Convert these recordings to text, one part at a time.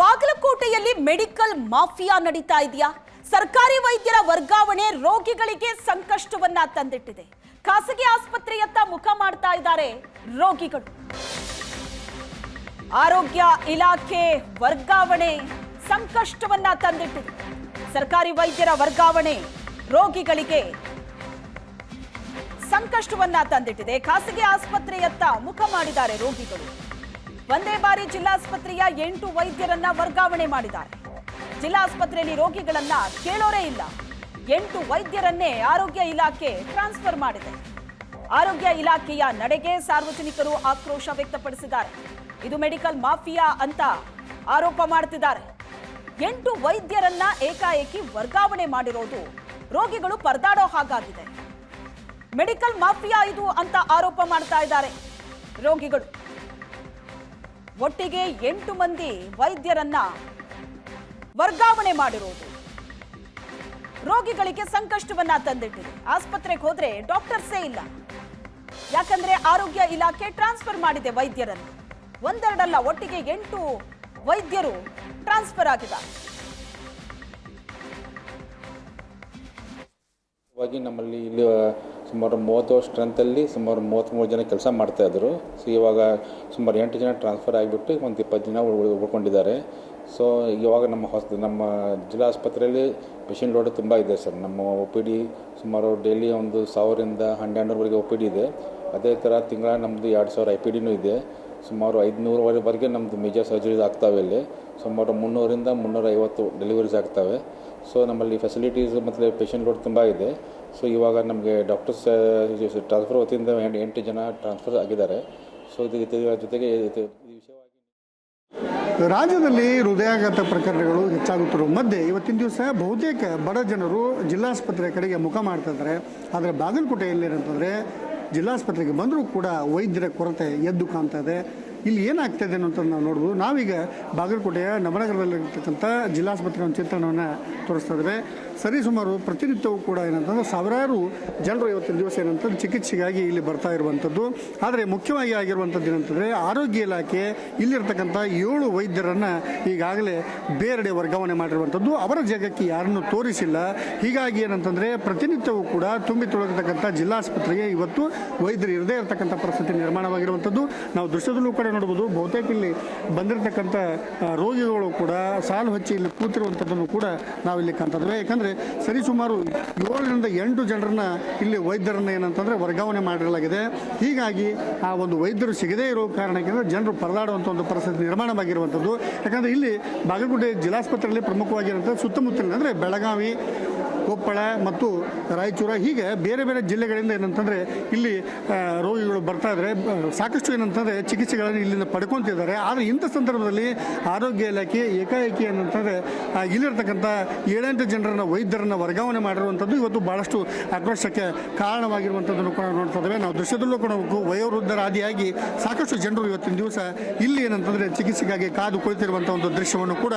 ಬಾಗಲಕೋಟೆಯಲ್ಲಿ medical mafia ನಡೀತಾ ಇದೆಯಾ? ಸರ್ಕಾರಿ ವೈದ್ಯರ ವರ್ಗಾವಣೆ ರೋಗಿಗಳಿಗೆ ಸಂಕಷ್ಟವನ್ನ ತಂದಿಟ್ಟಿದೆ. ಖಾಸಗಿ ಆಸ್ಪತ್ರೆಯತ್ತ ಮುಖ ಮಾಡ್ತಾ ಇದ್ದಾರೆ ರೋಗಿಗಳು. ಆರೋಗ್ಯ ಇಲಾಖೆ ವರ್ಗಾವಣೆ ಸಂಕಷ್ಟವನ್ನ ತಂದಿಟ್ಟಿದೆ. ಸರ್ಕಾರಿ ವೈದ್ಯರ ವರ್ಗಾವಣೆ ರೋಗಿಗಳಿಗೆ ಸಂಕಷ್ಟವನ್ನ ತಂದಿಟ್ಟಿದೆ. ಖಾಸಗಿ ಆಸ್ಪತ್ರೆಯತ್ತ ಮುಖ ಮಾಡಿದ್ದಾರೆ ರೋಗಿಗಳು. ಒಂದೇ ಬಾರಿ ಜಿಲ್ಲಾಸ್ಪತ್ರೆಯ ಎಂಟು ವೈದ್ಯರನ್ನ ವರ್ಗಾವಣೆ ಮಾಡಿದ್ದಾರೆ. ಜಿಲ್ಲಾಸ್ಪತ್ರೆಯಲ್ಲಿ ರೋಗಿಗಳನ್ನ ಕೇಳೋರೇ ಇಲ್ಲ. ಎಂಟು ವೈದ್ಯರನ್ನೇ ಆರೋಗ್ಯ ಇಲಾಖೆ ಟ್ರಾನ್ಸ್ಫರ್ ಮಾಡಿದೆ. ಆರೋಗ್ಯ ಇಲಾಖೆಯ ನಡೆಗೆ ಸಾರ್ವಜನಿಕರು ಆಕ್ರೋಶ ವ್ಯಕ್ತಪಡಿಸಿದ್ದಾರೆ. ಇದು ಮೆಡಿಕಲ್ ಮಾಫಿಯಾ ಅಂತ ಆರೋಪ ಮಾಡ್ತಿದ್ದಾರೆ. ಎಂಟು ವೈದ್ಯರನ್ನ ಏಕಾಏಕಿ ವರ್ಗಾವಣೆ ಮಾಡಿರೋದು ರೋಗಿಗಳು ಪರದಾಡೋ ಹಾಗಾಗಿದೆ. ಮೆಡಿಕಲ್ ಮಾಫಿಯಾ ಇದು ಅಂತ ಆರೋಪ ಮಾಡ್ತಾ ಇದ್ದಾರೆ ರೋಗಿಗಳು. ಒಟ್ಟಿಗೆ ಎಂಟು ಮಂದಿ ವೈದ್ಯರನ್ನ ವರ್ಗಾವಣೆ ಮಾಡಿರುವುದು ರೋಗಿಗಳಿಗೆ ಸಂಕಷ್ಟವನ್ನ ತಂದಿಟ್ಟಿದೆ. ಆಸ್ಪತ್ರೆಗೆ ಹೋದ್ರೆ ಡಾಕ್ಟರ್ಸೇ ಇಲ್ಲ. ಯಾಕಂದ್ರೆ ಆರೋಗ್ಯ ಇಲಾಖೆ ಟ್ರಾನ್ಸ್ಫರ್ ಮಾಡಿದೆ ವೈದ್ಯರನ್ನು. ಒಂದೆರಡಲ್ಲ, ಒಟ್ಟಿಗೆ ಎಂಟು ವೈದ್ಯರು ಟ್ರಾನ್ಸ್ಫರ್ ಆಗಿದ್ದಾರೆ. ಇವಾಗಿ ನಮ್ಮಲ್ಲಿ ಇಲ್ಲಿ ಸುಮಾರು ಮೂವತ್ತು ಸ್ಟ್ರೆಂತಲ್ಲಿ ಸುಮಾರು ಮೂವತ್ತ್ಮೂರು ಜನ ಕೆಲಸ ಮಾಡ್ತಾಯಿದ್ರು ಸೊ ಇವಾಗ ಸುಮಾರು ಎಂಟು ಜನ ಟ್ರಾನ್ಸ್ಫರ್ ಆಗಿಬಿಟ್ಟು ಒಂದು ಇಪ್ಪತ್ತು ಜನ ಉಳ್- ಉಳ್ಕೊಂಡಿದ್ದಾರೆ. ಸೊ ಇವಾಗ ನಮ್ಮ ಹೊಸ, ನಮ್ಮ ಜಿಲ್ಲಾ ಆಸ್ಪತ್ರೆಯಲ್ಲಿ ಪೇಷಂಟ್ ಲೋಡ್ ತುಂಬ ಇದೆ ಸರ್. ನಮ್ಮ ಒ ಪಿ ಡಿ ಸುಮಾರು ಡೈಲಿ ಒಂದು ಸಾವಿರದಿಂದ ಹನ್ನೆರಡುವರೆಗೆ ಒ ಪಿ ಡಿ ಇದೆ. ಅದೇ ಥರ ತಿಂಗಳ ನಮ್ಮದು ಎರಡು ಸಾವಿರ ಐ ಪಿ ಡಿನೂ ಇದೆ. ಸುಮಾರು ಐದುನೂರವರೆಗೆ ನಮ್ಮದು ಮೇಜರ್ ಸರ್ಜರೀಸ್ ಆಗ್ತಾವೆ ಇಲ್ಲಿ. ಸುಮಾರು ಮುನ್ನೂರಿಂದ ಮುನ್ನೂರ ಐವತ್ತು ಡೆಲಿವರೀಸ್ ಆಗ್ತವೆ. ಸೊ ನಮ್ಮಲ್ಲಿ ಫೆಸಿಲಿಟೀಸ್ ಮತ್ತು ಪೇಷಂಟ್ ಲೋಡ್ ತುಂಬ ಇದೆ. ಸೊ ಇವಾಗ ನಮಗೆ ಡಾಕ್ಟರ್ಸ್ ಟ್ರಾನ್ಸ್ಫರ್ ವತಿಯಿಂದ ಎಂಟು ಜನ ಟ್ರಾನ್ಸ್ಫರ್ ಆಗಿದ್ದಾರೆ. ಸೊ ಇದು ಇದರ ಜೊತೆಗೆ ರಾಜ್ಯದಲ್ಲಿ ಹೃದಯಾಘಾತ ಪ್ರಕರಣಗಳು ಹೆಚ್ಚಾಗುತ್ತಿರುವ ಮಧ್ಯೆ ಇವತ್ತಿನ ದಿವಸ ಬಹುತೇಕ ಬಡ ಜನರು ಜಿಲ್ಲಾಸ್ಪತ್ರೆ ಕಡೆಗೆ ಮುಖ ಮಾಡ್ತಾ ಇದ್ದಾರೆ. ಆದರೆ ಬಾಗಲಕೋಟೆಯಲ್ಲಿ ಏನಂತಂದರೆ ಜಿಲ್ಲಾಸ್ಪತ್ರೆಗೆ ಬಂದರೂ ಕೂಡ ವೈದ್ಯರ ಕೊರತೆ ಎದ್ದು ಕಾಣ್ತಾ ಇದೆ. ಇಲ್ಲಿ ಏನಾಗ್ತಾ ಇದೆ ಅಂತ ನಾವು ನೋಡ್ಬೋದು. ನಾವೀಗ ಬಾಗಲಕೋಟೆಯ ನವನಗರದಲ್ಲಿರ್ತಕ್ಕಂಥ ಜಿಲ್ಲಾಸ್ಪತ್ರೆ ಒಂದು ಚಿತ್ರಣವನ್ನು ತೋರಿಸ್ತಾ ಇದ್ದೇವೆ. ಸರಿ ಸುಮಾರು ಪ್ರತಿನಿತ್ಯವೂ ಕೂಡ ಏನಂತಂದ್ರೆ ಸಾವಿರಾರು ಜನರು ಇವತ್ತಿನ ದಿವಸ ಏನಂತಂದ್ರೆ ಚಿಕಿತ್ಸೆಗಾಗಿ ಇಲ್ಲಿ ಬರ್ತಾ ಇರುವಂಥದ್ದು. ಆದರೆ ಮುಖ್ಯವಾಗಿ ಆಗಿರುವಂಥದ್ದು ಏನಂತಂದರೆ ಆರೋಗ್ಯ ಇಲಾಖೆ ಇಲ್ಲಿರ್ತಕ್ಕಂಥ ಏಳು ವೈದ್ಯರನ್ನು ಈಗಾಗಲೇ ಬೇರೆಡೆ ವರ್ಗಾವಣೆ ಮಾಡಿರುವಂಥದ್ದು. ಅವರ ಜಾಗಕ್ಕೆ ಯಾರನ್ನು ತೋರಿಸಿಲ್ಲ. ಹೀಗಾಗಿ ಏನಂತಂದರೆ ಪ್ರತಿನಿತ್ಯವೂ ಕೂಡ ತುಂಬಿ ತುಳುಕತಕ್ಕಂಥ ಜಿಲ್ಲಾಸ್ಪತ್ರೆಗೆ ಇವತ್ತು ವೈದ್ಯರು ಇರದೇ ಇರತಕ್ಕಂಥ ಪರಿಸ್ಥಿತಿ ನಿರ್ಮಾಣವಾಗಿರುವಂಥದ್ದು. ನಾವು ದೃಶ್ಯದಲ್ಲೂ ಕೂಡ ನೋಡ್ಬೋದು, ಬಹುತೇಕ ಇಲ್ಲಿ ಬಂದಿರತಕ್ಕಂಥ ರೋಗಿಗಳು ಕೂಡ ಸಾಲು ಹಚ್ಚಿ ಇಲ್ಲಿ ಕೂತಿರುವಂಥದ್ದನ್ನು ಕೂಡ ನಾವು ಇಲ್ಲಿ ಕಾಣ್ತಾ ಇದ್ದೇವೆ ಯಾಕಂದರೆ ಸರಿಸುಮಾರು ಏಳರಿಂದ ಎಂಟು ಜನರನ್ನ ಇಲ್ಲಿ ವೈದ್ಯರನ್ನ ಏನಂತಂದರೆ ವರ್ಗಾವಣೆ ಮಾಡಿರಲಾಗಿದೆ. ಹೀಗಾಗಿ ಆ ಒಂದು ವೈದ್ಯರು ಸಿಗದೇ ಇರೋ ಕಾರಣಕ್ಕೆ ಜನರು ಪರದಾಡುವಂಥ ಒಂದು ಪರಿಸ್ಥಿತಿ ನಿರ್ಮಾಣವಾಗಿರುವಂಥದ್ದು ಯಾಕಂದರೆ ಇಲ್ಲಿ ಬಾಗಲಕೋಟೆ ಜಿಲ್ಲಾಸ್ಪತ್ರೆಯಲ್ಲಿ ಪ್ರಮುಖವಾಗಿರುವಂಥ ಸುತ್ತಮುತ್ತಲಿನ ಅಂದರೆ ಬೆಳಗಾವಿ ಕೊಪ್ಪಳ ಮತ್ತು ರಾಯಚೂರು, ಹೀಗೆ ಬೇರೆ ಬೇರೆ ಜಿಲ್ಲೆಗಳಿಂದ ಏನಂತಂದರೆ ಇಲ್ಲಿ ರೋಗಿಗಳು ಬರ್ತಾ ಇದ್ದರೆ ಸಾಕಷ್ಟು ಏನಂತಂದರೆ ಚಿಕಿತ್ಸೆಗಳನ್ನು ಇಲ್ಲಿಂದ ಪಡ್ಕೊತಿದ್ದಾರೆ. ಆದರೆ ಇಂಥ ಸಂದರ್ಭದಲ್ಲಿ ಆರೋಗ್ಯ ಇಲಾಖೆ ಏಕಾಏಕಿ ಏನಂತಂದರೆ ಇಲ್ಲಿರ್ತಕ್ಕಂಥ ಏಳೆಂಟು ಜನರನ್ನ, ವೈದ್ಯರನ್ನ ವರ್ಗಾವಣೆ ಮಾಡಿರುವಂಥದ್ದು ಇವತ್ತು ಭಾಳಷ್ಟು ಆಕ್ರೋಶಕ್ಕೆ ಕಾರಣವಾಗಿರುವಂಥದ್ದನ್ನು ಕೂಡ ನೋಡ್ತಾ ಇದ್ದೇವೆ. ನಾವು ದೃಶ್ಯದಲ್ಲೂ ಕೂಡ ವಯೋವೃದ್ಧರಾದಿಯಾಗಿ ಸಾಕಷ್ಟು ಜನರು ಇವತ್ತಿನ ದಿವಸ ಇಲ್ಲಿ ಏನಂತಂದರೆ ಚಿಕಿತ್ಸೆಗಾಗಿ ಕಾದು ಕುಳಿತಿರುವಂಥ ಒಂದು ದೃಶ್ಯವನ್ನು ಕೂಡ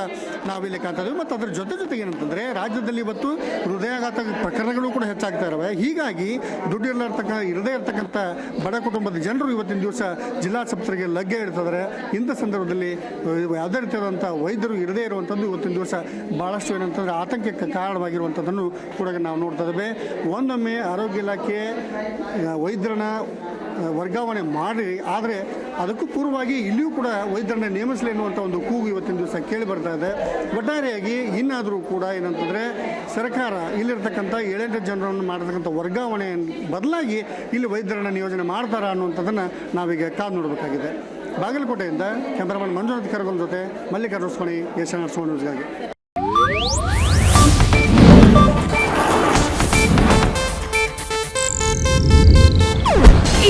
ನಾವಿಲ್ಲಿ ಕಾಣ್ತಾ ಇದ್ದೇವೆ. ಮತ್ತು ಅದರ ಜೊತೆ ಜೊತೆಗೆ ಏನಂತಂದರೆ, ರಾಜ್ಯದಲ್ಲಿ ಇವತ್ತು ಹೃದಯಾಘಾತ ಪ್ರಕರಣಗಳು ಕೂಡ ಹೆಚ್ಚಾಗ್ತಾ ಇದ್ದಾವೆ ಹೀಗಾಗಿ ದುಡ್ಡು ಇರದೇ ಇರತಕ್ಕಂಥ ಬಡ ಕುಟುಂಬದ ಜನರು ಇವತ್ತಿನ ದಿವಸ ಜಿಲ್ಲಾಸ್ಪತ್ರೆಗೆ ಲಗ್ಗೆ ಇಡ್ತಿದ್ದಾರೆ ಇಂಥ ಸಂದರ್ಭದಲ್ಲಿ ಯಾವುದೇ ರೀತಿಯಾದಂಥ ವೈದ್ಯರು ಇರದೇ ಇರುವಂಥದ್ದು ಇವತ್ತಿನ ದಿವಸ ಭಾಳಷ್ಟು ಏನಂತಂದರೆ ಆತಂಕಕ್ಕೆ ಕಾರಣವಾಗಿರುವಂಥದ್ದನ್ನು ಕೂಡ ನಾವು ನೋಡ್ತಾ ಇದ್ದೇವೆ. ಒಂದೊಮ್ಮೆ ಆರೋಗ್ಯ ಇಲಾಖೆ ವೈದ್ಯರನ್ನ ವರ್ಗಾವಣೆ ಮಾಡಿ, ಆದರೆ ಅದಕ್ಕೂ ಪೂರ್ವವಾಗಿ ಇಲ್ಲಿಯೂ ಕೂಡ ವೈದ್ಯರನ್ನ ನೇಮಿಸಲಿ ಎನ್ನುವಂಥ ಒಂದು ಕೂಗು ಇವತ್ತಿನ ದಿವಸ ಕೇಳಿ ಬರ್ತಾ ಇದೆ. ಒಟ್ಟಾರೆಯಾಗಿ ಇನ್ನಾದರೂ ಕೂಡ ಏನಂತಂದರೆ ಸರ್ಕಾರ ಇಲ್ಲಿರ್ತಕ್ಕಂಥ ಏಳೆಂಟು ಜನರನ್ನು ಮಾಡತಕ್ಕಂಥ ವರ್ಗಾವಣೆ ಬದಲಾಗಿ ಇಲ್ಲಿ ವೈದ್ಯರನ್ನ ನಿಯೋಜನೆ ಮಾಡ್ತಾರಾ ಅನ್ನುವಂಥದ್ದನ್ನು ನಾವೀಗ ಕಾದು ನೋಡಬೇಕಾಗಿದೆ. ಬಾಗಲಕೋಟೆಯಿಂದ ಕ್ಯಾಮ್ರಾಮನ್ ಮಂಜುನಾಥ್ ಕರಗೋಲ್ ಜೊತೆ ಮಲ್ಲಿಕಾರ್ಜುನ ಸ್ವಾಮಿ ಆರ್ ನರ್ಸ್ವಾಮಿ ನ್ಯೂಸ್ಗಾಗಿ.